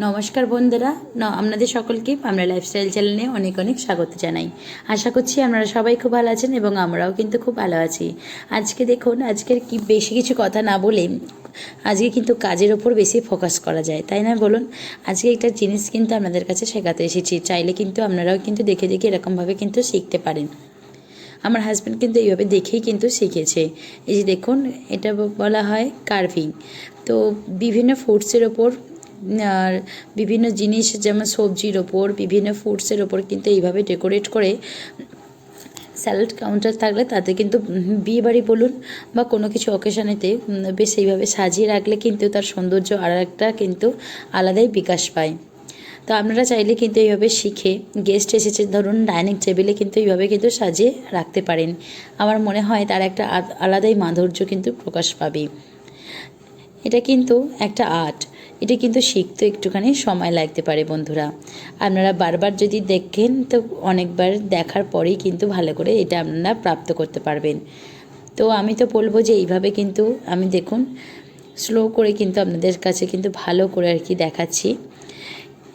নমস্কার বন্ধুরা। ন- আপনাদের সকলকে আমরা লাইফস্টাইল চ্যানেলে অনেক অনেক স্বাগত জানাই। আশা করছি আপনারা সবাই খুব ভালো আছেন এবং আমরাও কিন্তু খুব ভালো আছি। আজকে দেখুন, আজকের কি বেশি কিছু কথা না বলে আজকে কিন্তু কাজের ওপর বেশি ফোকাস করা যায়, তাই না? বলুন, আজকে একটা জিনিস কিন্তু আপনাদের কাছে শেখাতে এসেছি। চাইলে কিন্তু আপনারাও কিন্তু দেখে দেখে এরকমভাবে কিন্তু শিখতে পারেন। আমার হাজব্যান্ড কিন্তু এইভাবে দেখেই কিন্তু শিখেছে। এই যে দেখুন, এটা বলা হয় কার্ভিং তো বিভিন্ন ফুডসের ওপর আর বিভিন্ন জিনিস যেমন সবজির ওপর, বিভিন্ন ফুডসের ওপর কিন্তু এইভাবে ডেকোরেট করে স্যালাড কাউন্টার থাকলে তাতে কিন্তু বিয়ে বাড়ি বলুন বা কোনো কিছু অকেশনেতে বেশ এইভাবে সাজিয়ে রাখলে কিন্তু তার সৌন্দর্য আর একটা কিন্তু আলাদাই বিকাশ পায়। তো আপনারা চাইলে কিন্তু এইভাবে শিখে গেস্ট এসেছে ধরুন ডাইনিং টেবিলে কিন্তু এইভাবে কিন্তু সাজিয়ে রাখতে পারেন। আমার মনে হয় তার একটা আলাদাই মাধুর্য কিন্তু প্রকাশ পাবে। এটা কিন্তু একটা আর্ট। এটা কিন্তু শিখতে একটুখানি সময় লাগতে পারে বন্ধুরা। আপনারা বারবার যদি দেখেন, তো অনেকবার দেখার পরেই কিন্তু ভালো করে এটা আপনারা প্রাপ্ত করতে পারবেন। তো আমি তো বলব যে এইভাবে কিন্তু আমি দেখুন স্লো করে কিন্তু আপনাদের কাছে কিন্তু ভালো করে আর কি দেখাচ্ছি।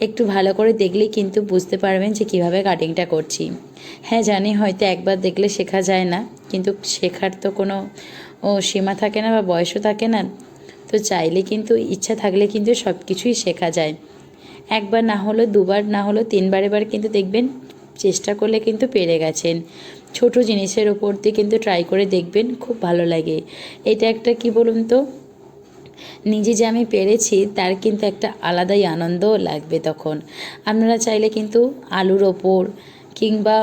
একটু ভালো করে দেখলেই কিন্তু বুঝতে পারবেন যে কীভাবে কাটিংটা করছি। হ্যাঁ জানি হয়তো একবার দেখলে শেখা যায় না, কিন্তু শেখার তো কোনো, ও সীমা থাকে না বা বয়সও থাকে না। তো চাইলে কিন্তু, ইচ্ছা থাকলে কিন্তু সব কিছুই শেখা যায়। একবার না হলো দুবার, না হলো তিনবার এবার কিন্তু দেখবেন, চেষ্টা করলে কিন্তু পেরে গেছেন। ছোট জিনিসের ওপর দিয়ে কিন্তু ট্রাই করে দেখবেন, খুব ভালো লাগে। এটা একটা কি বলুন তো, নিজে যে আমি পেরেছি, তার কিন্তু একটা আলাদাই আনন্দ লাগবে তখন। আপনারা চাইলে কিন্তু আলুর ওপর কিংবা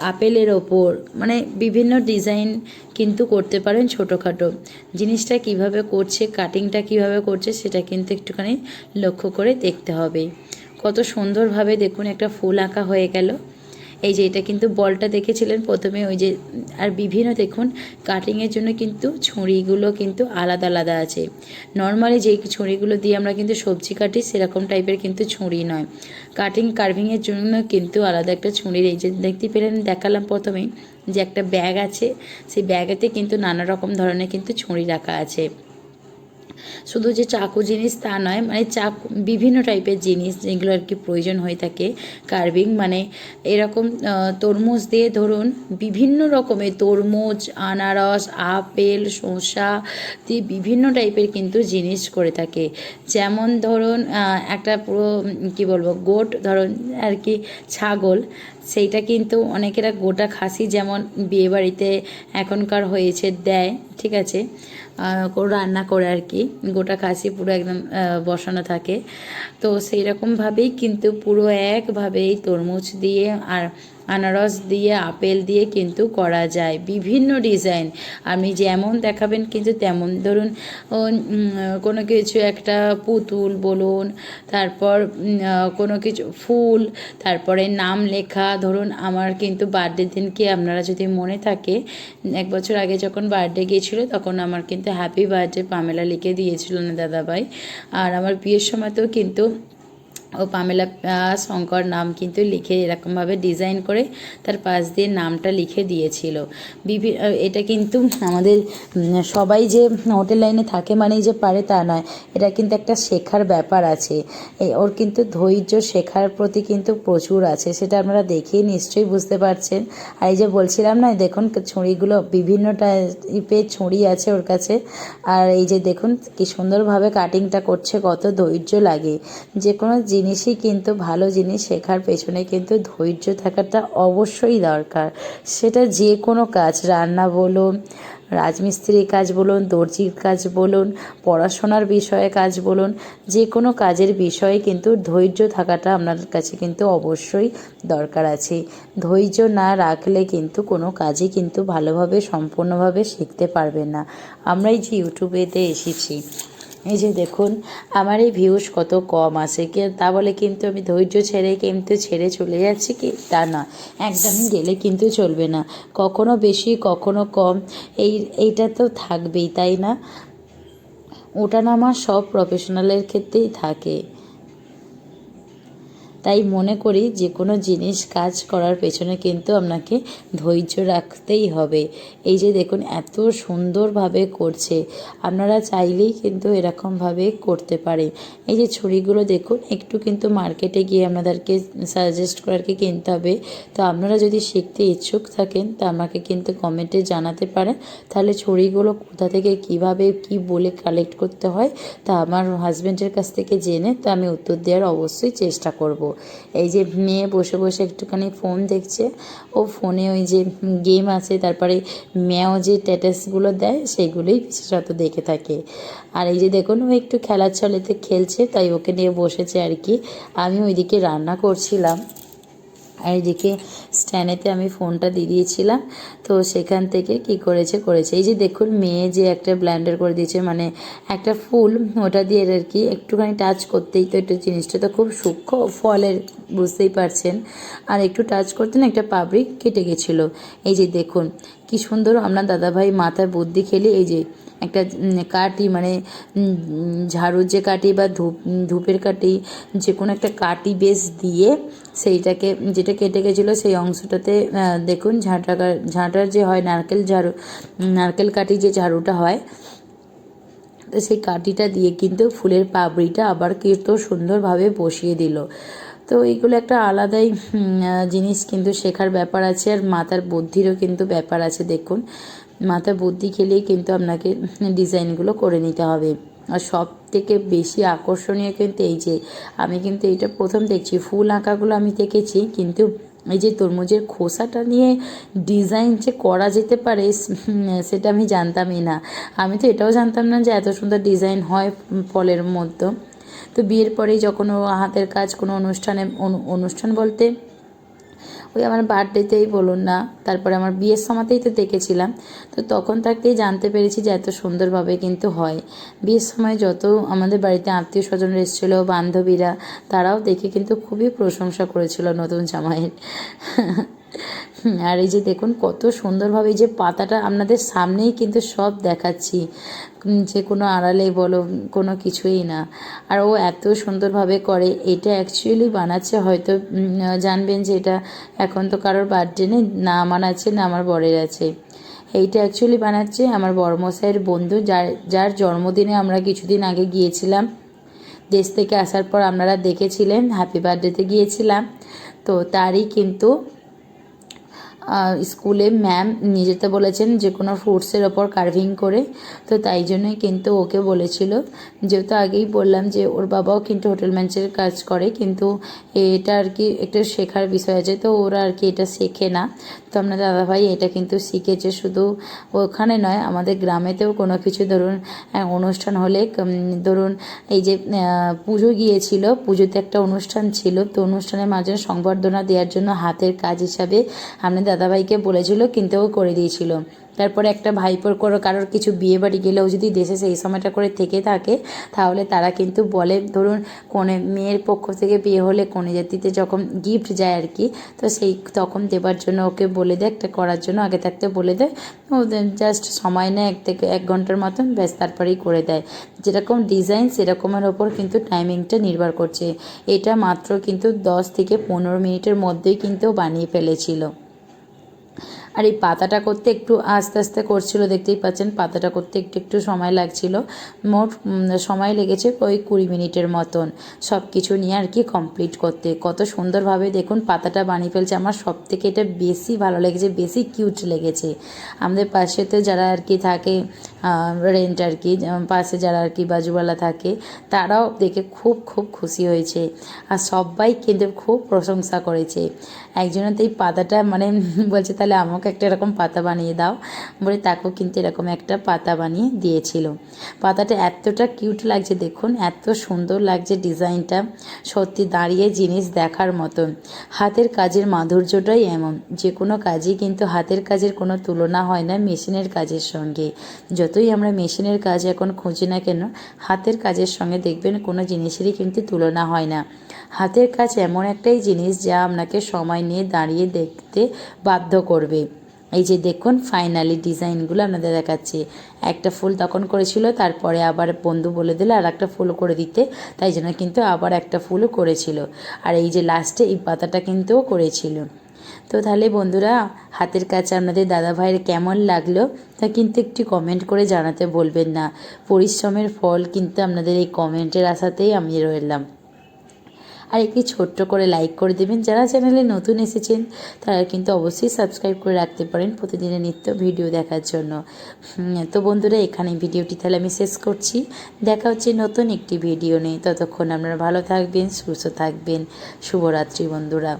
আপেলের ওপর মানে বিভিন্ন ডিজাইন কিন্তু করতে পারেন ছোটোখাটো। জিনিসটা কীভাবে করছে কাটিংটা কীভাবে করছে, সেটা কিন্তু একটুখানি লক্ষ্য করে দেখতে হবে। কত সুন্দরভাবে দেখুন, একটা ফুল আঁকা হয়ে গেল। এই যে এটা কিন্তু বলটা দেখেছিলেন প্রথমে, ওই যে, আর বিভিন্ন দেখুন কাটিংয়ের জন্য কিন্তু ছুরিগুলো কিন্তু আলাদা আলাদা আছে। নর্মালি যেই ছুরিগুলো দিয়ে আমরা কিন্তু সবজি কাটি, সেরকম টাইপের কিন্তু ছুরি নয়। কাটিং কার্ভিংয়ের জন্য কিন্তু আলাদা একটা ছুরির এই যে দেখতে পেলেন, দেখালাম প্রথমেই যে একটা ব্যাগ আছে, সেই ব্যাগেতে কিন্তু নানা রকম ধরনের কিন্তু ছুরি রাখা আছে। শুধু যে চাকু জিনিস তা নয় মানে চাকু, বিভিন্ন টাইপের জিনিস যেগুলো আর কি প্রয়োজন হয়ে থাকে কার্ভিং মানে এরকম তরমুজ দিয়ে ধরুন, বিভিন্ন রকমের তরমুজ, আনারস, আপেল, শসা দিয়ে বিভিন্ন টাইপের কিন্তু জিনিস করে থাকে। যেমন ধরুন একটা পুরো কি বলব গোট ধরুন, আর কি ছাগল সেইটা কিন্তু অনেকেরা গোটা খাসি যেমন বিয়েবাড়িতে এখনকার হয়েছে দেয়, ঠিক আছে? রান্না করে আর কি। গোটা খাসি পুরো একদম বসানো থাকে। তো সেই রকমভাবেই কিন্তু পুরো একভাবেই তরমুজ দিয়ে আর আনারস দিয়ে, আপেল দিয়ে কিন্তু করা যায়। বিভিন্ন ডিজাইন। আপনি যেমন দেখাবেন কিন্তু তেমন। ধরুন কোনো কিছু একটা পুতুল বলুন, তারপর কোনো কিছু ফুল, তারপরে নাম লেখা। ধরুন, আমার কিন্তু বার্থডে দিনকে আপনারা যদি মনে থাকে, এক বছর আগে যখন বার্থডে গিয়েছিল, তখন আমার কিন্তু হ্যাপি বার্থডে পামেলা লিখে দিয়েছিল না দাদাভাই। আর আমার বিয়ের সময়তেও কিন্তু ও পামেলা শঙ্কর নাম কিন্তু লিখে এরকমভাবে ডিজাইন করে তার পাশ দিয়ে নামটা লিখে দিয়েছিল। বিভি এটা কিন্তু আমাদের সবাই যে হোটেল লাইনে থাকে মানেই যে পারে তা নয়। এটা কিন্তু একটা শেখার ব্যাপার আছে। ওর কিন্তু ধৈর্য শেখার প্রতি কিন্তু প্রচুর আছে। সেটা আপনারা দেখেই নিশ্চয়ই বুঝতে পারছেন। আর এই যে বলছিলাম না দেখুন ছুরিগুলো বিভিন্ন টাইপের ছুরি আছে ওর কাছে। আর এই যে দেখুন কি সুন্দরভাবে কাটিংটা করছে, কত ধৈর্য লাগে। যে কোনো জিনিসই কিন্তু ভালো জিনিস, শেখার পেছনে কিন্তু ধৈর্য থাকাটা অবশ্যই দরকার। সেটা যে কোনো কাজ, রান্না বলুন, রাজমিস্ত্রির কাজ বলুন, দর্জির কাজ বলুন, পড়াশোনার বিষয়ে কাজ বলুন যে কোনো কাজের বিষয়ে কিন্তু ধৈর্য থাকাটা আপনার কাছে কিন্তু অবশ্যই দরকার আছে। ধৈর্য না রাখলে কিন্তু কোনো কাজই কিন্তু ভালোভাবে, সম্পূর্ণভাবে শিখতে পারবেন না। আমরা এই যে ইউটিউবেতে এসেছি এই যে দেখুন, আমার এই ভিউস কত কম আছে। কি, তা বলে কিন্তু আমি ধৈর্য ছেড়ে কিন্তু ছেড়ে চলে যাচ্ছি কি? তা না একদমই গেলে কিন্তু চলবে না। কখনো বেশি, কখনো কম। এই, এইটা তো থাকবেই, তাই না? ওটা নামা সব প্রফেশনালের ক্ষেত্রেই থাকে। তাই মনে করি যে কোনো জিনিস কাজ করার পেছনে কিন্তু আপনাকে ধৈর্য রাখতেই হবে। এই যে দেখুন, এত সুন্দরভাবে করছে। আপনারা চাইলেই কিন্তু এরকমভাবে করতে পারে এই যে ছড়িগুলো দেখুন, একটু কিন্তু মার্কেটে গিয়ে আপনাদেরকে সাজেস্ট করে আর কি কিনতে হবে? তো আপনারা যদি শিখতে ইচ্ছুক থাকেন, তা আমাকে কিন্তু কমেন্টে জানাতে পারেন। তাহলে ছড়িগুলো কোথা থেকে কীভাবে, কি বলে কালেক্ট করতে হয়, তা আমার হাজব্যান্ডের কাছ থেকে জেনে, তা আমি উত্তর দেওয়ার অবশ্যই চেষ্টা করব। এই যে মেয়ে বসে বসে একটুখানি ফোন দেখছে। ও ফোনে ওই যে গেম আছে, তারপরে মেয়েও যে স্ট্যাটাসগুলো দেয়, সেগুলোই বিশেষত দেখে থাকে। আর এই যে দেখুন, ও একটু খেলার ছলেতে খেলছে, তাই ওকে নিয়ে বসেছে আর কি। আমি ওইদিকে রান্না করছিলাম। আর এদিকে স্ট্যান্ডেতে আমি ফোনটা দিয়ে দিয়েছিলাম। তো সেখান থেকে কি করেছে করেছে। এই যে দেখুন, মেয়ে যে একটা ব্ল্যান্ডার করে দিয়েছে মানে একটা ফুল, ওটা দিয়ে আর কি একটুখানি টাচ করতেই তো একটু জিনিসটা তো খুব সূক্ষ্ম ফলের, বুঝতেই পারছেন। আর একটু টাচ করতে না একটা পাবরিক কেটে গেছিল। এই যে দেখুন, কি সুন্দর আমরা দাদাভাই মাথায় বুদ্ধি খেলি, এই যে একটা কাটি মানে ঝাড়ুর যে কাটি বা ধূপ, ধূপের কাটি যে কোনো একটা কাটি বেশ দিয়ে সেইটাকে, যেটা কেটে গেছিল সেই অংশটাতে দেখুন ঝাঁটা ঝাঁটার যে হয় নারকেল ঝাড়ু নারকেল কাঠি যে ঝাড়ুটা হয়, তো সেই কাঠিটা দিয়ে কিন্তু ফুলের পাপড়িটা আবার কিন্তু সুন্দরভাবে বসিয়ে দিল। তো এইগুলো একটা আলাদাই জিনিস কিন্তু শেখার ব্যাপার আছে আর মাথার বুদ্ধিরও কিন্তু ব্যাপার আছে, দেখুন। মাথা বুদ্ধি খেলেই কিন্তু আপনাকে ডিজাইনগুলো করে নিতে হবে। আর সব থেকে বেশি আকর্ষণীয় কিন্তু এই যে, আমি কিন্তু এইটা প্রথম দেখছি, ফুল আঁকাগুলো আমি দেখেছি, কিন্তু এই যে তরমুজের খোসাটা নিয়ে ডিজাইন যে করা যেতে পারে সেটা আমি জানতামই না। আমি তো এটাও জানতাম না যে এত সুন্দর ডিজাইন হয় ফলের মধ্যে। তো বিয়ের পরেই যখন হাতের কাজ কোনো অনুষ্ঠানে, অনু- অনুষ্ঠান বলতে ওই আমার বার্থডেতেই বলুন না, তারপরে আমার বিয়ের সময়তেই তো দেখেছিলাম, তো তখন তাকেই জানতে পেরেছি যে এত সুন্দরভাবে কিন্তু হয়। বিয়ের সময় যত আমাদের বাড়িতে আত্মীয় স্বজনরা এসেছিল, বান্ধবীরা, তারাও দেখে কিন্তু খুবই প্রশংসা করেছিল নতুন জামাইয়ের। আর এই যে দেখুন, কত সুন্দরভাবে এই যে পাতাটা আপনাদের সামনেই কিন্তু সব দেখাচ্ছি। যে কোনো আড়ালে বলো কোনো কিছুই না। আর ও এত সুন্দরভাবে করে, এটা অ্যাকচুয়ালি বানাচ্ছে হয়তো জানবেন যে এটা এখন তো কারোর বার্থডে নেই, না আমার আছে, না আমার বরের আছে। এইটা অ্যাকচুয়ালি বানাচ্ছে আমার বড়মশাইয়ের বন্ধু, যার যার জন্মদিনে আমরা কিছুদিন আগে গিয়েছিলাম। দেশ থেকে আসার পর আপনারা দেখেছিলেন হ্যাপি বার্থডেতে গিয়েছিলাম। তো তারই কিন্তু স্কুলে ম্যাম নিজেতে বলেছেন যে কোনো ফ্রুটসের ওপর কার্ভিং করে। তো তাই জন্যই কিন্তু ওকে বলেছিল। যেহেতু আগেই বললাম যে ওর বাবাও কিন্তু হোটেল ম্যানেজারের কাজ করে, কিন্তু এটা আর কি একটা শেখার বিষয় আছে। তো ওরা আর কি এটা শেখে না। তো আপনার দাদাভাই এটা কিন্তু শিখেছে। শুধু ওখানে নয়, আমাদের গ্রামেতেও কোনো কিছু ধরুন অনুষ্ঠান হলে ধরুন এই যে পুজো গিয়েছিল, পুজোতে একটা অনুষ্ঠান ছিল। তো অনুষ্ঠানের মাঝে সংবর্ধনা দেওয়ার জন্য হাতের কাজ হিসাবে আপনার দাদাভাইকে বলেছিল কিন্তু ও করে দিয়েছিল। তারপরে একটা ভাইপোর কোনো কারোর কিছু বিয়ে বাড়ি গেলেও যদি দেশে সেই সময়টা করে থেকে থাকে, তাহলে তারা কিন্তু বলে, ধরুন, কোনে, মেয়ের পক্ষ থেকে বিয়ে হলে কনে জাতিতে যখন গিফট যায় আর কি, তো সেই তখন দেবার জন্য ওকে বলে দেয় একটা করার জন্য আগে থাকতে বলে দেয় ও জাস্ট সময় নেয় এক থেকে এক ঘণ্টার মতন, ব্যাস তারপরেই করে দেয়। যেরকম ডিজাইন সেরকমের ওপর কিন্তু টাইমিংটা নির্ভর করছে। এটা মাত্র কিন্তু দশ থেকে পনেরো মিনিটের মধ্যেই কিন্তু বানিয়ে ফেলেছিল। আর এই পাতাটা করতে একটু আস্তে আস্তে করছিল, দেখতেই পাচ্ছেন পাতাটা করতে একটু একটু সময় লাগছিল। মোট সময় লেগেছে ওই কুড়ি মিনিটের মতন। সব কিছু নিয়ে আর কি কমপ্লিট করতে। কত সুন্দরভাবে দেখুন পাতাটা বানিয়ে ফেলছে। আমার সব থেকে এটা বেশি ভালো লেগেছে, বেশি কিউট লেগেছে। আমাদের পাশেতে যারা আর কি থাকে রেন্ট আর কি পাশে যারা আর কি বাজুওয়ালা থাকে, তারাও দেখে খুব খুব খুশি হয়েছে। আর সবাই কিন্তু খুব প্রশংসা করেছে। একজনের তো এই পাতাটা মানে বলছে, তাহলে আমাকে একটা এরকম পাতা বানিয়ে দাও। বলে, তাকেও কিন্তু এরকম একটা পাতা বানিয়ে দিয়েছিল। পাতাটা এতটা কিউট লাগছে, দেখুন, এত সুন্দর লাগছে ডিজাইনটা। সত্যি দাঁড়িয়ে জিনিস দেখার মতন। হাতের কাজের মাধুর্যটাই এমন। যে কোনো কাজই কিন্তু হাতের কাজের কোনো তুলনা হয় না, মেশিনের কাজের সঙ্গে। যতই আমরা মেশিনের কাজ এখন খুঁজি না কেন, হাতের কাজের সঙ্গে দেখবেন কোনো জিনিসেরই কিন্তু তুলনা হয় না। হাতের কাজ এমন একটাই জিনিস যা আপনাকে সময় নিয়ে দাঁড়িয়ে দেখতে বাধ্য করবে। এই যে দেখুন ফাইনালি ডিজাইনগুলো আপনাদের দেখাচ্ছি। একটা ফুল তখন করেছিল, তারপরে আবার বন্ধু বলে দিল আর একটা ফুল করে দিতে। তাই জন্য কিন্তু আবার একটা ফুলও করেছিল। আর এই যে লাস্টে এই পাতাটা কিন্তু করেছিল। তো তাহলে বন্ধুরা, হাতের কাছে আপনাদের দাদা ভাইয়ের কেমন লাগল তা কিন্তু একটু কমেন্ট করে জানাতে বলবেন না। পরিশ্রমের ফল কিন্তু আপনাদের এই কমেন্টের আশাতেই আমি রইলাম। আর একটি ছোট্ট করে লাইক করে দেবেন, যারা চ্যানেলে নতুন এসেছেন, তারা কিন্তু অবশ্যই সাবস্ক্রাইব করে রাখতে পারেন প্রতিদিনের নিত্য ভিডিও দেখার জন্য। তো বন্ধুরা, এখানে ভিডিওটি তাহলে আমি শেষ করছি। দেখা হচ্ছে নতুন একটি ভিডিও নিয়ে। ততক্ষণ আপনারা ভালো থাকবেন, সুস্থ থাকবেন। শুভরাত্রি বন্ধুরা।